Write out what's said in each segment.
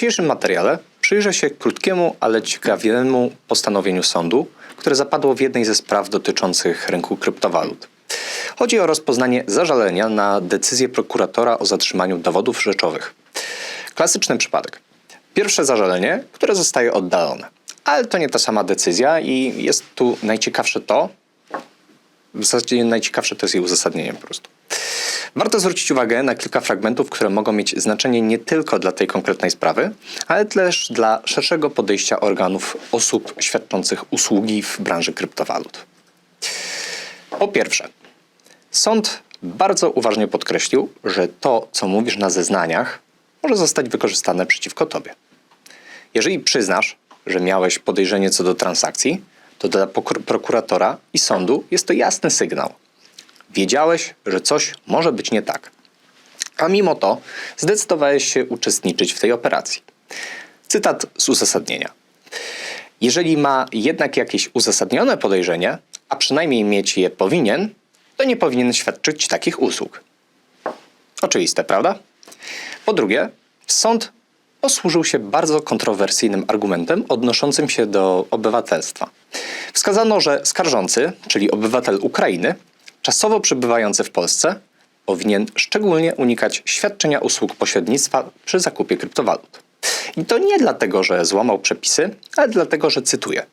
dzisiejszym materiale przyjrzę się krótkiemu, ale ciekawiemu postanowieniu sądu, które zapadło w jednej ze spraw dotyczących rynku kryptowalut. Chodzi o rozpoznanie zażalenia na decyzję prokuratora o zatrzymaniu dowodów rzeczowych. Klasyczny przypadek. Pierwsze zażalenie, które zostaje oddalone. Ale to nie ta sama decyzja i jest tu najciekawsze to, w zasadzie najciekawsze to jest jej uzasadnienie po prostu. Warto zwrócić uwagę na kilka fragmentów, które mogą mieć znaczenie nie tylko dla tej konkretnej sprawy, ale też dla szerszego podejścia organów osób świadczących usługi w branży kryptowalut. Po pierwsze, sąd bardzo uważnie podkreślił, że to, co mówisz na zeznaniach, może zostać wykorzystane przeciwko tobie. Jeżeli przyznasz, że miałeś podejrzenie co do transakcji, to dla prokuratora i sądu jest to jasny sygnał. Wiedziałeś, że coś może być nie tak. A mimo to zdecydowałeś się uczestniczyć w tej operacji. Cytat z uzasadnienia. Jeżeli ma jednak jakieś uzasadnione podejrzenie, a przynajmniej mieć je powinien, to nie powinien świadczyć takich usług. Oczywiste, prawda? Po drugie, sąd posłużył się bardzo kontrowersyjnym argumentem odnoszącym się do obywatelstwa. Wskazano, że skarżący, czyli obywatel Ukrainy, czasowo przebywający w Polsce, powinien szczególnie unikać świadczenia usług pośrednictwa przy zakupie kryptowalut. I to nie dlatego, że złamał przepisy, ale dlatego, że cytuję: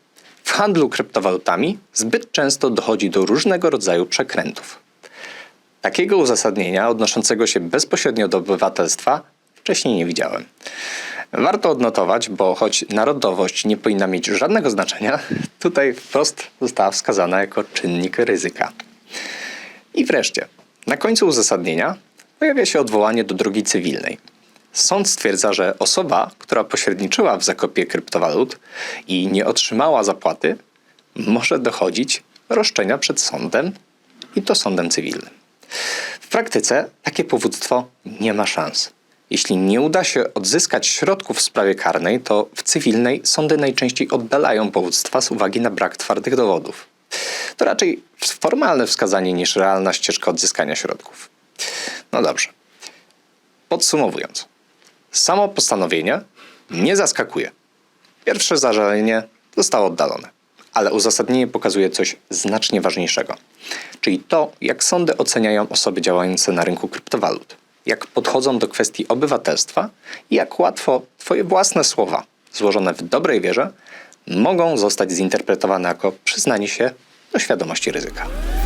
W handlu kryptowalutami zbyt często dochodzi do różnego rodzaju przekrętów. Takiego uzasadnienia odnoszącego się bezpośrednio do obywatelstwa wcześniej nie widziałem. Warto odnotować, bo choć narodowość nie powinna mieć żadnego znaczenia, tutaj wprost została wskazana jako czynnik ryzyka. I wreszcie, na końcu uzasadnienia pojawia się odwołanie do drogi cywilnej. Sąd stwierdza, że osoba, która pośredniczyła w zakupie kryptowalut i nie otrzymała zapłaty, może dochodzić roszczenia przed sądem i to sądem cywilnym. W praktyce takie powództwo nie ma szans. Jeśli nie uda się odzyskać środków w sprawie karnej, to w cywilnej sądy najczęściej oddalają powództwa z uwagi na brak twardych dowodów. To raczej formalne wskazanie niż realna ścieżka odzyskania środków. No dobrze. Podsumowując, samo postanowienie nie zaskakuje. Pierwsze zażalenie zostało oddalone, ale uzasadnienie pokazuje coś znacznie ważniejszego, czyli to, jak sądy oceniają osoby działające na rynku kryptowalut, jak podchodzą do kwestii obywatelstwa i jak łatwo Twoje własne słowa, złożone w dobrej wierze, mogą zostać zinterpretowane jako przyznanie się do świadomości ryzyka.